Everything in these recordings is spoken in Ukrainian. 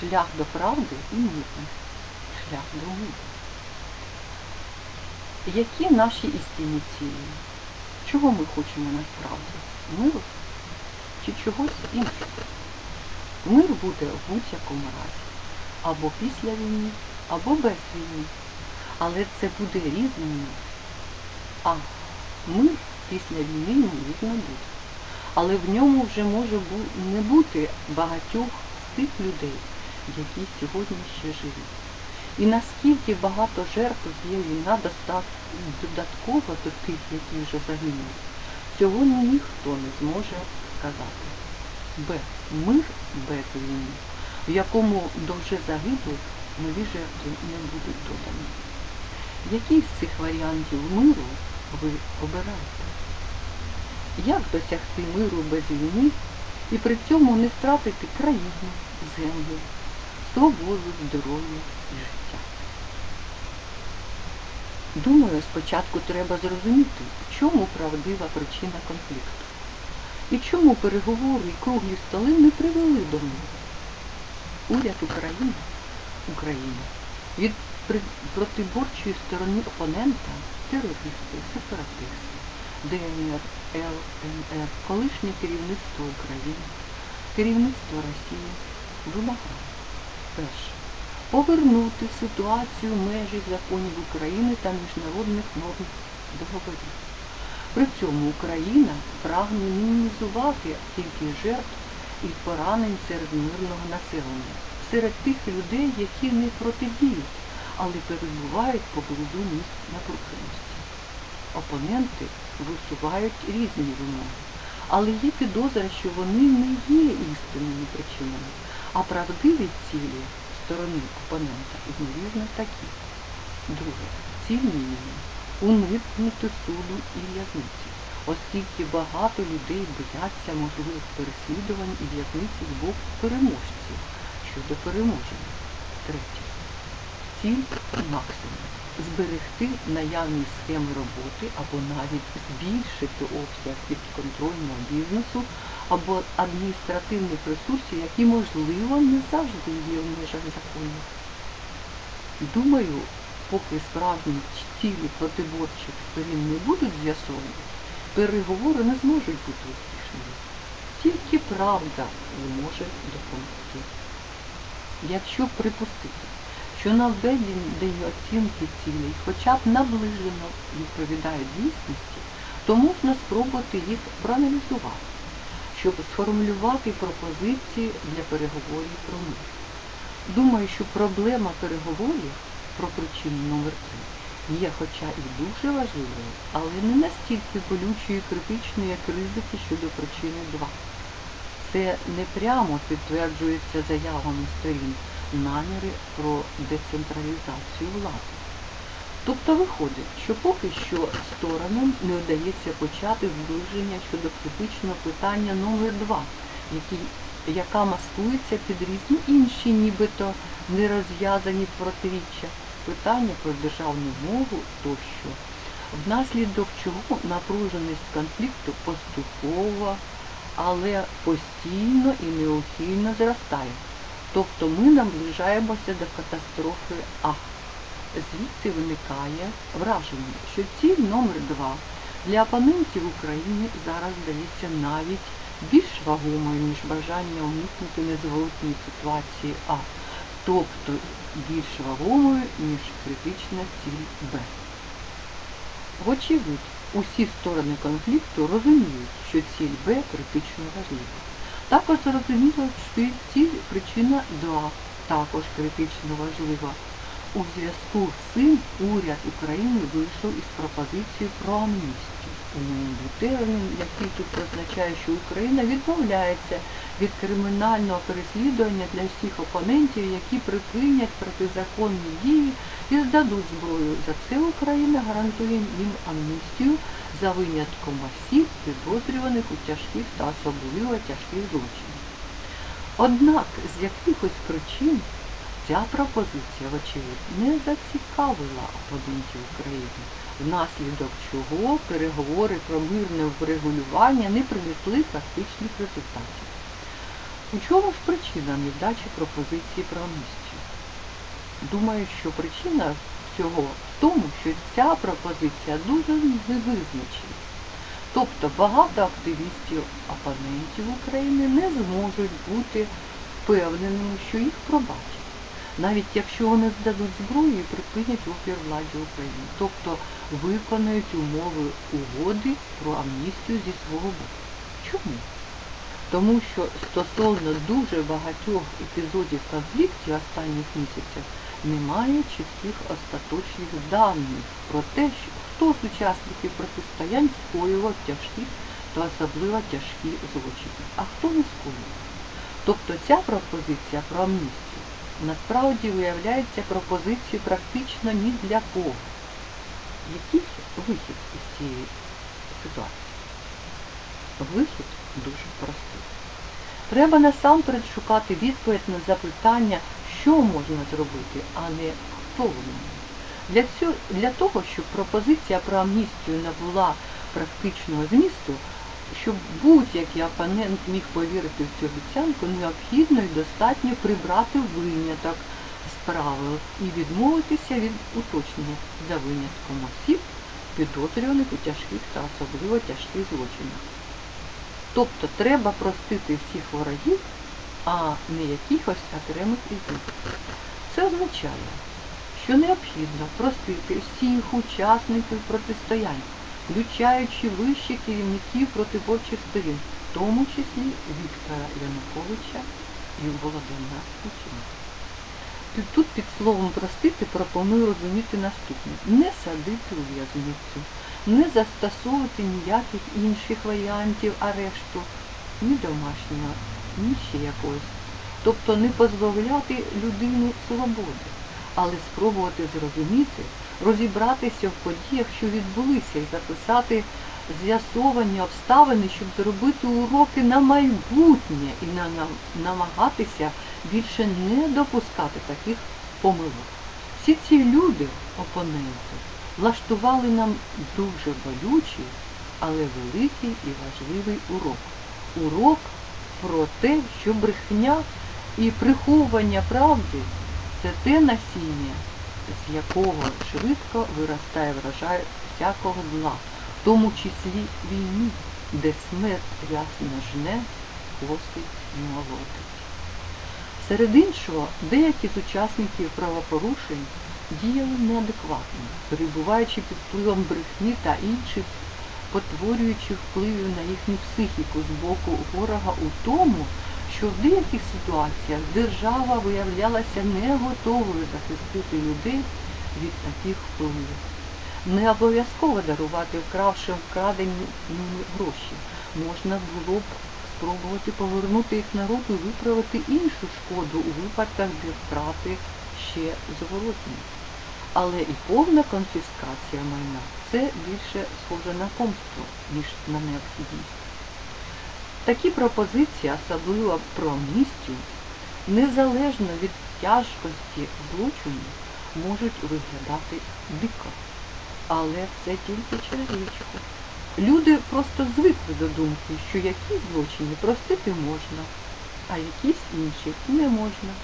шлях до правди і мирний, шлях до миру. Які наші істинні цілі? Чого ми хочемо насправді? Миру чи чогось іншого? Мир буде в будь-якому разі. Або після війни, або без війни. Але це буде різний мир. А мир після війни ймовірно буде. Але в ньому вже може не бути багатьох тих людей, які сьогодні ще живі. І наскільки багато жертв є війна додатково до тих, які вже загинули, сьогодні ніхто не зможе сказати. Б. Мир без війни, в якому до вже загиблих нові жертви не будуть додані. Який з цих варіантів миру ви обираєте? Як досягти миру без війни і при цьому не втратити країну, землю, свободу, здоров'я і життя? Думаю, спочатку треба зрозуміти, в чому правдива причина конфлікту. І чому переговори і круглі столи не привели до миру? Уряд України, України від протиборчої сторони опонента терористи, сепаратисти, ДНР, ЛНР, колишнє керівництво України, керівництво Росії вимагає перше повернути ситуацію в межі законів України та міжнародних норм договорів. При цьому Україна прагне мінімізувати кількість жертв і поранень серед мирного населення, серед тих людей, які не протидіють, але перебувають поблизу місць напруженості. Опоненти висувають різні вимоги, але є підозра, що вони не є істинними причинами, а правдиві цілі сторони опонента, ймовірно, такі. Друге, ціль мінімум уникнути суду і в'язниці, оскільки багато людей бояться можливих переслідувань і в'язниці з боку переможців щодо переможення. Третє. Ціль максимум. Зберегти наявні схеми роботи або навіть збільшити обсяг підконтрольного бізнесу або адміністративних ресурсів, які, можливо, не завжди є в межах законів. Думаю, поки справжні цілі протиборчих сторін не будуть з'ясовані, переговори не зможуть бути успішними. Тільки правда зможе допомогти. Якщо припустити, що наведені оцінки цілей хоча б наближено відповідають дійсності, то можна спробувати їх проаналізувати, щоб сформулювати пропозиції для переговорів про мир. Думаю, що проблема переговорів про причину номер 3 є хоча і дуже важливою, але не настільки болючою і критичною, як ризики щодо причини 2. Це не прямо підтверджується заявами сторін наміри про децентралізацію влади. Тобто виходить, що поки що сторонам не вдається почати зближення щодо критичного питання номер 2 який, яка маскується під різні інші, нібито нерозв'язані протиріччя, питання про державну мову тощо, внаслідок чого напруженість конфлікту поступово, але постійно і неухильно зростає. Тобто ми наближаємося до катастрофи А. Звідси виникає враження, що ціль номер 2 для опонентів України зараз здається навіть більш вагомою, ніж бажання уникнути незворотньої ситуації А, тобто більш вагомою, ніж критична ціль Б. Вочевидь, усі сторони конфлікту розуміють, що ціль Б критично важлива. Також зрозуміло, що ціль причина 2 також критично важлива. У зв'язку з цим уряд України вийшов із пропозицією про амністію. Термін, який тут означає, що Україна відмовляється від кримінального переслідування для всіх опонентів, які припинять протизаконні дії і здадуть зброю. За це Україна гарантує їм амністію за винятком осіб, підозрюваних у тяжких та особливо тяжких злочинах. Однак з якихось причин ця пропозиція, вочевидь, не зацікавила опонентів України, внаслідок чого переговори про мирне врегулювання не принесли практичних результатів. У чому ж причина невдачі пропозиції про амністію? Думаю, що причина цього в тому, що ця пропозиція дуже невизначена. Тобто багато активістів опонентів України не зможуть бути впевненими, що їх пробачать, навіть якщо вони здадуть зброю і припинять опір владі України, тобто виконають умови угоди про амністію зі свого боку. Чому? Тому що стосовно дуже багатьох епізодів конфліктів останніх місяців немає чітких остаточних даних про те, хто з учасників протистоянь скоював тяжкі та особливо тяжкі злочини, а хто не скоював. Тобто ця пропозиція про амністію насправді виявляється пропозицією практично ні для кого. Який вихід із цієї ситуації? Вихід дуже простий. Треба насамперед шукати відповідь на запитання, що можна зробити, а не хто воно. Для, цього, для того, щоб пропозиція про амністію набула практичного змісту, щоб будь-який опонент міг повірити в цю обіцянку, необхідно і достатньо прибрати виняток з правил і відмовитися від уточнення за винятком осіб, підозрюваних у тяжких та особливо тяжких злочинах. Тобто треба простити всіх ворогів, а не якихось окремих із них. Це означає, що необхідно простити всіх учасників протистоянь, включаючи вищих керівників протиборчих сторін, в тому числі Віктора Януковича і Володимира Путіна. Тут під словом простити пропоную розуміти наступне. Не садити у в'язницю, не застосовувати ніяких інших варіантів арешту, ні домашнього, ні ще якогось. Тобто не позбавляти людину свободи, але спробувати зрозуміти, розібратися в подіях, що відбулися, і записати з'ясовані обставини, щоб зробити уроки на майбутнє і на, на, намагатися більше не допускати таких помилок. Всі ці люди, опоненти, влаштували нам дуже болючий, але великий і важливий урок. Урок про те, що брехня і приховування правди це те насіння, з якого швидко виростає врожай всякого зла, в тому числі війни, де смерть рясно жне, косить і молотить. Серед іншого, деякі з учасників правопорушень діяли неадекватно, перебуваючи під впливом брехні та інших, потворюючи впливів на їхню психіку з боку ворога у тому, що в деяких ситуаціях держава виявлялася не готовою захистити людей від таких впливів. Не обов'язково дарувати вкравшим вкрадені гроші. Можна було б спробувати повернути їх народу і виправити іншу шкоду у випадках, де втрати ще зворотні. Але і повна конфіскація майна це більше схоже на помсту, ніж на необхідність. Такі пропозиції, особливо про амністію, незалежно від тяжкості злочину, можуть виглядати дико. Але це тільки через річку. Люди просто звикли до думки, що якісь злочини простити можна, а якісь інші не можна.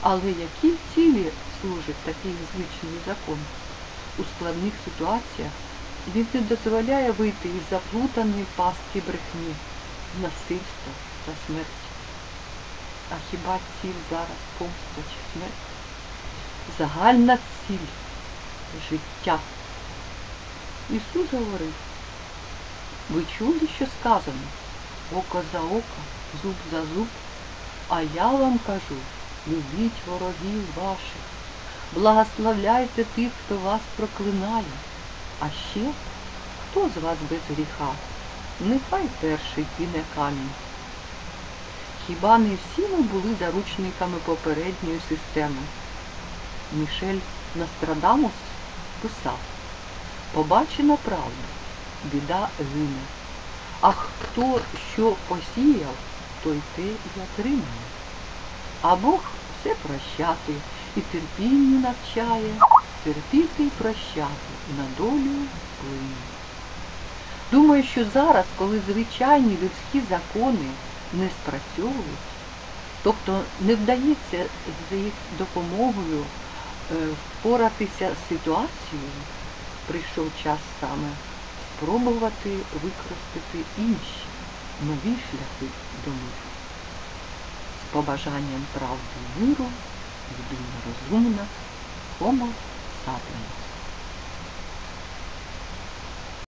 Але які цілі служить такий звичний закон? У складних ситуаціях він не дозволяє вийти із заплутаної пастки брехні, насильства та смерті. А хіба ціль зараз помста чи смерть? Загальна ціль життя. Ісус говорив, ви чули, що сказано? Око за око, зуб за зуб, а я вам кажу, любіть ворогів ваших, благословляйте тих, хто вас проклинає. А ще, хто з вас без гріха? Нехай перший кине камінь. Хіба не всі ми були заручниками попередньої системи? Мішель Нострадамус писав, побачена правда, біда гине. А хто що посіяв, той те і отримає. А Бог все прощати і терпінню навчає, терпіти й прощати на долю вплине. Думаю, що зараз, коли звичайні людські закони не спрацьовують, Тобто не вдається з їх допомогою е, впоратися з ситуацією, прийшов час саме спробувати використати інші нові шляхи до миру. З побажанням правди миру, людина розумна, Homo sapiens.